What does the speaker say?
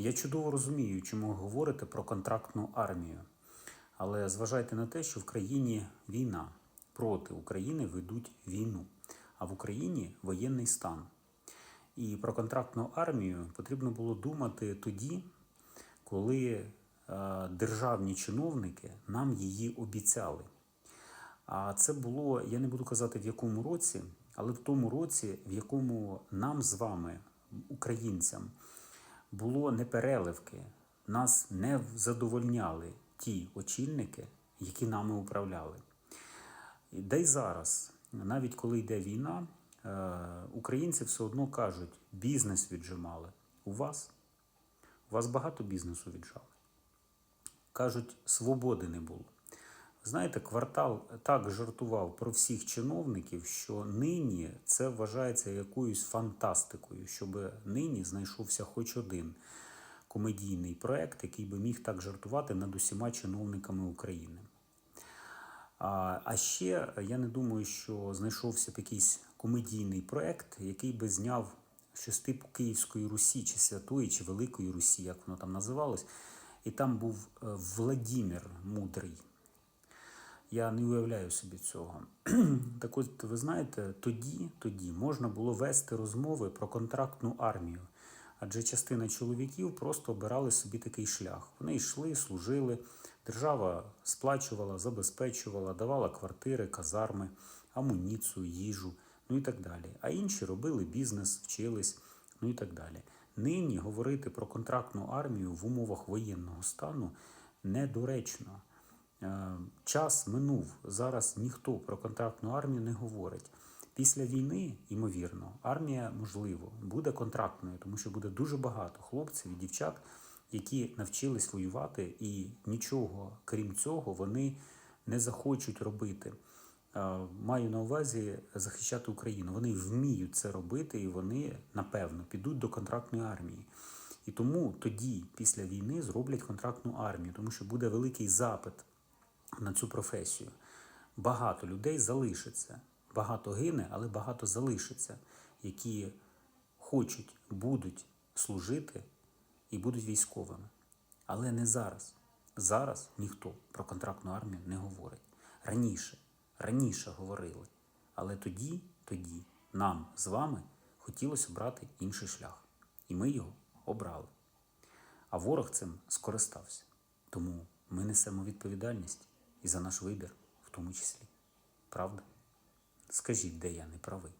Я чудово розумію, чому ви говорите про контрактну армію. Але зважайте на те, що в країні війна проти України ведуть війну, а в Україні воєнний стан. І про контрактну армію потрібно було думати тоді, коли е, державні чиновники нам її обіцяли. А це було, я не буду казати в якому році, але в тому році, в якому нам з вами, українцям, було непереливки, нас не задовольняли ті очільники, які нами управляли. Де й зараз, навіть коли йде війна, е, українці все одно кажуть, бізнес віджимали. У вас? У вас багато бізнесу віджали. Кажуть, свободи не було. Знаєте, квартал так жартував про всіх чиновників, що нині це вважається якоюсь фантастикою, щоб нині знайшовся хоч один комедійний проект, який би міг так жартувати над усіма чиновниками України. А, ще я не думаю, що знайшовся якийсь комедійний проект, який би зняв щось типу Київської Русі, чи Святої, чи Великої Русі, як воно там називалось. І там був е, Владімір Мудрий. Я не уявляю собі цього. так от, ви знаєте, тоді, тоді можна було вести розмови про контрактну армію. Адже частина чоловіків просто обирали собі такий шлях. Вони йшли, служили, держава сплачувала, забезпечувала, давала квартири, казарми, амуніцію, їжу, ну і так далі. А інші робили бізнес, вчились, ну і так далі. Нині говорити про контрактну армію в умовах воєнного стану недоречно. Е, Час минув. Зараз ніхто про контрактну армію не говорить. Після війни, ймовірно, армія, можливо, буде контрактною, тому що буде дуже багато хлопців і дівчат, які навчились воювати, і нічого крім цього вони не захочуть робити. Е, Маю на увазі захищати Україну. Вони вміють це робити, і вони, напевно, підуть до контрактної армії. І тому тоді, після війни, зроблять контрактну армію, тому що буде великий запит на цю професію. Багато людей залишиться. Багато гине, але багато залишиться, які хочуть, будуть служити і будуть військовими. Але не зараз. Зараз ніхто про контрактну армію не говорить. Раніше, раніше говорили. Але тоді, тоді нам з вами хотілося брати інший шлях. І ми його обрали. А ворог цим скористався. Тому ми несемо відповідальність за наш вибір, в тому числі. Правда? Скажіть, де я не правий.